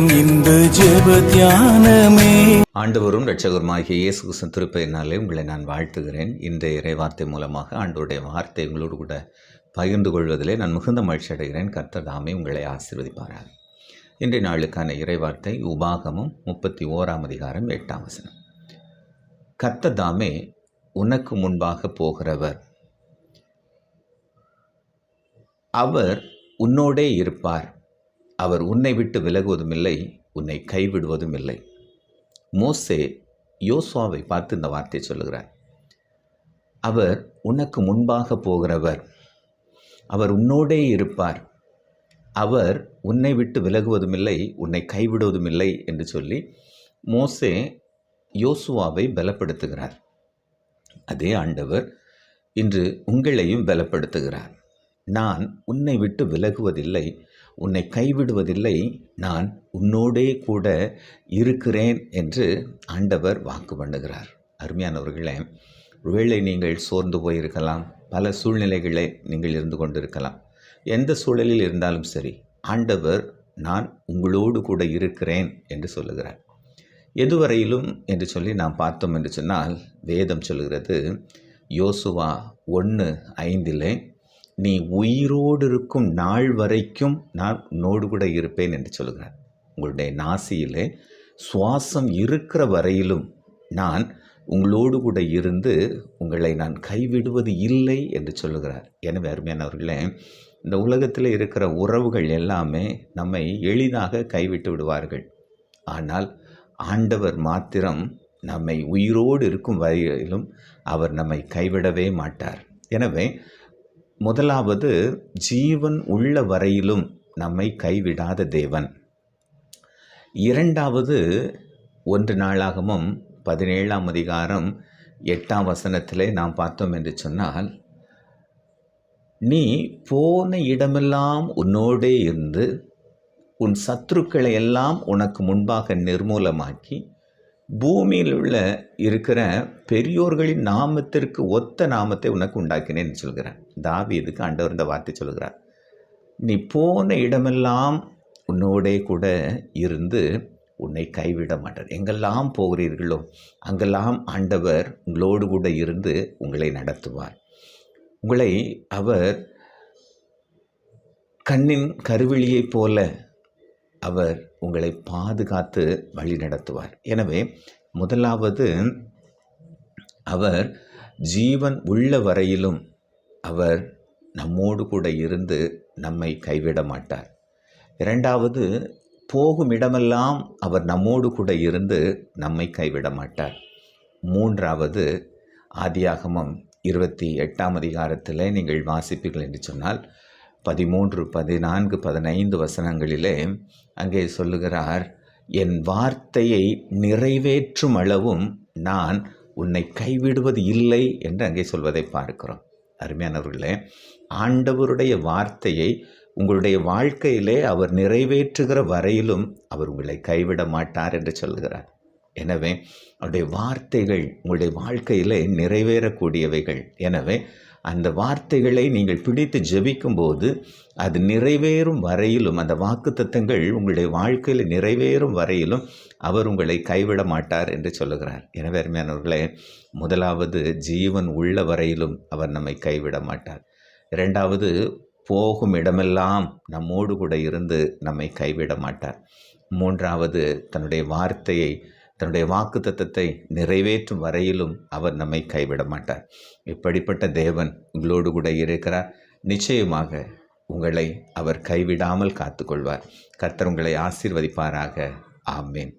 நேரம் இந்த ஜெப தியானமே. ஆண்டவரும் ரட்சகருமாகிய இயேசு கிறிஸ்துவின் திருப்பதினாலே உங்களை நான் வாழ்த்துகிறேன். இந்த இறைவார்த்தை மூலமாக ஆண்டோருடைய வார்த்தை உங்களோடு கூட பகிர்ந்து கொள்வதிலே நான் மிகுந்த மகிழ்ச்சி அடைகிறேன். கர்த்ததாமே உங்களை ஆசீர்வதிப்பார்கள் இன்றைய நாளுக்கான இறைவார்த்தை உபாகமும் முப்பத்தி ஓராம் அதிகாரம் எட்டாம் வசனம். கர்த்ததாமே உனக்கு முன்பாக போகிறவர். அவர் உன்னோடே இருப்பார். அவர் உன்னை விட்டு விலகுவதும் இல்லை உன்னை கைவிடுவதும் இல்லை மோசே யோசுவாவை பார்த்து இந்த வார்த்தையை சொல்லுகிறார். அவர் உனக்கு முன்பாக போகிறவர். அவர் உன்னோடே இருப்பார். அவர் உன்னை விட்டு விலகுவதும் இல்லை உன்னை கைவிடுவதும் இல்லை என்று சொல்லி மோசே யோசுவாவை பலப்படுத்துகிறார். அதே ஆண்டவர் இன்று உங்களையும் பலப்படுத்துகிறார். நான் உன்னை விட்டு விலகுவதில்லை உன்னை கைவிடுவதில்லை நான் உன்னோடே கூட இருக்கிறேன் என்று ஆண்டவர் வாக்கு பண்ணுகிறார். அருமையானவர்களே ஒருவேளை நீங்கள் சோர்ந்து போயிருக்கலாம் பல சூழ்நிலைகளை நீங்கள் இருந்து கொண்டிருக்கலாம். எந்த சூழலில் இருந்தாலும் சரி ஆண்டவர் நான் உங்களோடு கூட இருக்கிறேன் என்று சொல்லுகிறார். எதுவரையிலும் என்று சொல்லி நாம் பார்த்தோம் என்று சொன்னால் வேதம் சொல்கிறது யோசுவா ஒன்று ஐந்திலே நீ உயிரோடு இருக்கும் நாள் வரைக்கும் நான் உன்னோடு கூட இருப்பேன் என்று சொல்கிறார் உங்களுடைய நாசியிலே சுவாசம் இருக்கிற வரையிலும் நான் உங்களோடு கூட இருந்து உங்களை நான் கைவிடுவது இல்லை என்று சொல்லுகிறார். எனவே அருமையானவர்களே இந்த உலகத்தில் இருக்கிற உறவுகள் எல்லாமே நம்மை எளிதாக கைவிட்டு விடுவார்கள். ஆனால் ஆண்டவர் மாத்திரம் நம்மை உயிரோடு இருக்கும் வரையிலும் அவர் நம்மை கைவிடவே மாட்டார். எனவே முதலாவது ஜீவன் உள்ள வரையிலும் நம்மை கைவிடாத தேவன். இரண்டாவது ஒன்று நாளாகமும் பதினேழாம் அதிகாரம் எட்டாம் வசனத்திலே நாம் பார்த்தோம் என்று சொன்னால் நீ போன இடமெல்லாம் உன்னோடே இருந்து உன் சத்துருக்களை எல்லாம் உனக்கு முன்பாக நிர்மூலமாக்கி பூமியில் உள்ள இருக்கிற பெரியோர்களின் நாமத்திற்கு ஒத்த நாமத்தை உனக்கு உண்டாக்கினேன்னு தாவி இதுக்கு ஆண்டவர் இந்த வார்த்தை சொல்கிறார். நீ போன இடமெல்லாம் உன்னோடே கூட இருந்து உன்னை கைவிட மாட்டார். எங்கெல்லாம் போகிறீர்களோ அங்கெல்லாம் ஆண்டவர் உங்களோடு கூட இருந்து உங்களை நடத்துவார். உங்களை அவர் கண்ணின் கருவிழியைப் போல அவர் உங்களை பாதுகாத்து வழி நடத்துவார். எனவே முதலாவது அவர் ஜீவன் உள்ள வரையிலும் அவர் நம்மோடு கூட இருந்து நம்மை கைவிட மாட்டார். இரண்டாவது போகும் இடமெல்லாம் அவர் நம்மோடு கூட இருந்து நம்மை கைவிட மாட்டார். மூன்றாவது ஆதியாகமம் இருபத்தி எட்டாம் அதிகாரத்தில் நீங்கள் வாசிப்பீர்கள் என்று சொன்னால் பதிமூன்று பதினான்கு பதினைந்து வசனங்களிலே அங்கே சொல்லுகிறார் என் வார்த்தையை நிறைவேற்றும் அளவும் நான் உன்னை கைவிடுவது இல்லை என்று அங்கே சொல்வதை பார்க்கிறோம். அருமையானவர்களே ஆண்டவருடைய வார்த்தையை உங்களுடைய வாழ்க்கையிலே அவர் நிறைவேற்றுகிற வரையிலும் அவர் உங்களை கைவிட மாட்டார் என்று சொல்கிறார் எனவே அவருடைய வார்த்தைகள் உங்களுடைய வாழ்க்கையிலே நிறைவேறக்கூடியவைகள். எனவே அந்த வார்த்தைகளை நீங்கள் பிடித்து ஜெபிக்கும்போது அது நிறைவேறும் வரையிலும் அந்த வாக்குத்தத்தங்கள் உங்களுடைய வாழ்க்கையில் நிறைவேறும் வரையிலும் அவர் உங்களை கைவிட மாட்டார் என்று சொல்லுகிறார். எனவே அருமையானவர்களே முதலாவது ஜீவன் உள்ள வரையிலும் அவர் நம்மை கைவிட மாட்டார். இரண்டாவது போகும் இடமெல்லாம் நம்மோடு கூட இருந்து நம்மை கைவிட மாட்டார். மூன்றாவது தன்னுடைய வார்த்தையை தன்னுடைய வாக்கு தத்தத்தை நிறைவேற்றும் வரையிலும் அவர் நம்மை கைவிட மாட்டார். இப்படிப்பட்ட தேவன் உங்களோடு கூட இருக்கிறார். நிச்சயமாக உங்களை அவர் கைவிடாமல் காத்துக்கொள்வார். கர்த்தர் உங்களை ஆசீர்வதிப்பாராக. ஆமேன்.